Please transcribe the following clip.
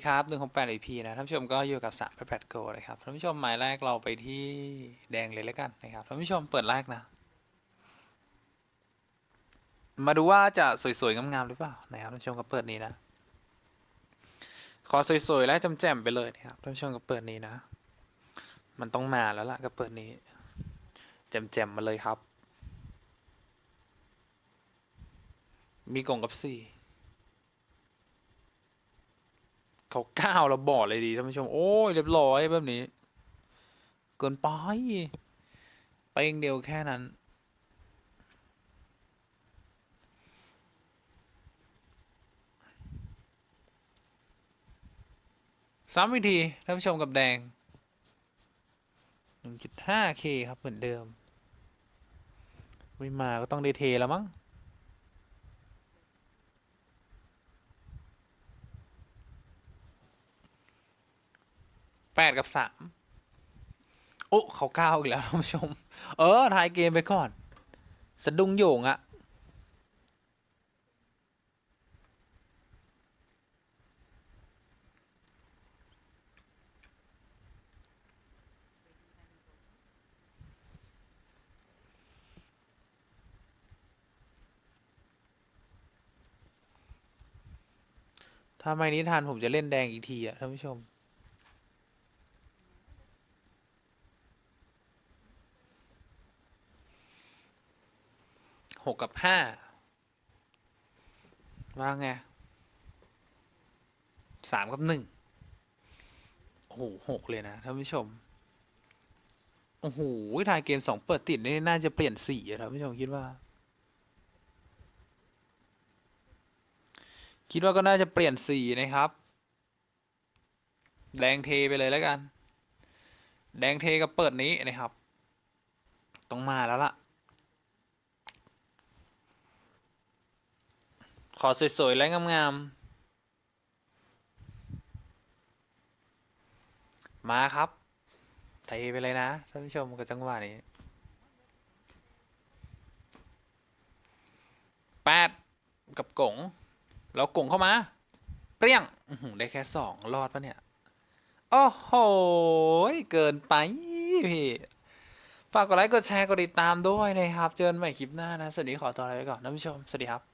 วัสดีครับหนึ่งหกแปด EP นะท่านผู้ชมก็อยู่กับสามแปดแปดโกนะครับท่านผู้ชมหมายแรกเราไปที่แดงเลยแล้วกันนะครับท่านผู้ชมเปิดแรกนะ มาดูว่าจะสวยๆงามๆหรือเปล่านะครับท่านผู้ชมก็เปิดนี้นะ ขอสวยๆและแจ่มๆไปเลยนะครับท่านผู้ชมก็เปิดนี้นะ มันต้องมาแล้วล่ะก็เปิดนี้แจ่มๆมาเลยครับ มีกล่องกับสี่ เขาก้าวเราบอดเลยดีท่านผู้ชม โอ้ยเรียบร้อยแบบนี้ เกินไปไปเองเดียวแค่นั้นสามวิธีท่านผู้ชมกับแดง 1.5K ครับเหมือนเดิม ไม่มาก็ต้องได้เทแล้วมั้ง แปดกับสามโอ้เขาเก้าอีกแล้วท่านผู้ชม เออทายเกมไปก่อน สะดุ้งโยงอะถ้าไม่นิทานผมจะเล่นแดงอีกทีอะท่านผู้ชม หกกับห้าว่าไงสามกับหนึ่งโอ้โหหกเลยนะท่านผู้ชม โอ้โหทายเกมสองเปิดติดนี่น่าจะเปลี่ยนสีอะท่านผู้ชมคิดว่า คิดว่าก็น่าจะเปลี่ยนสีนะครับ แดงเทไปเลยแล้วกัน แดงเทกับเปิดนี้นะครับ ต้องมาแล้วล่ะ ขอสวยๆและงามๆ มาครับเทไปเลยนะท่านผู้ชมกับจังหวะนี้แปดกับกงแล้วกงเข้ามาเปรี้ยงได้แค่สองรอดปะเนี่ย โอ้โห เกินไปพี่ฝากกดไลค์ กดแชร์ กดติดตามด้วยนะครับ เจอกันใหม่คลิปหน้านะ สวัสดีขอตัวลาไปก่อนท่านผู้ชม สวัสดีครับ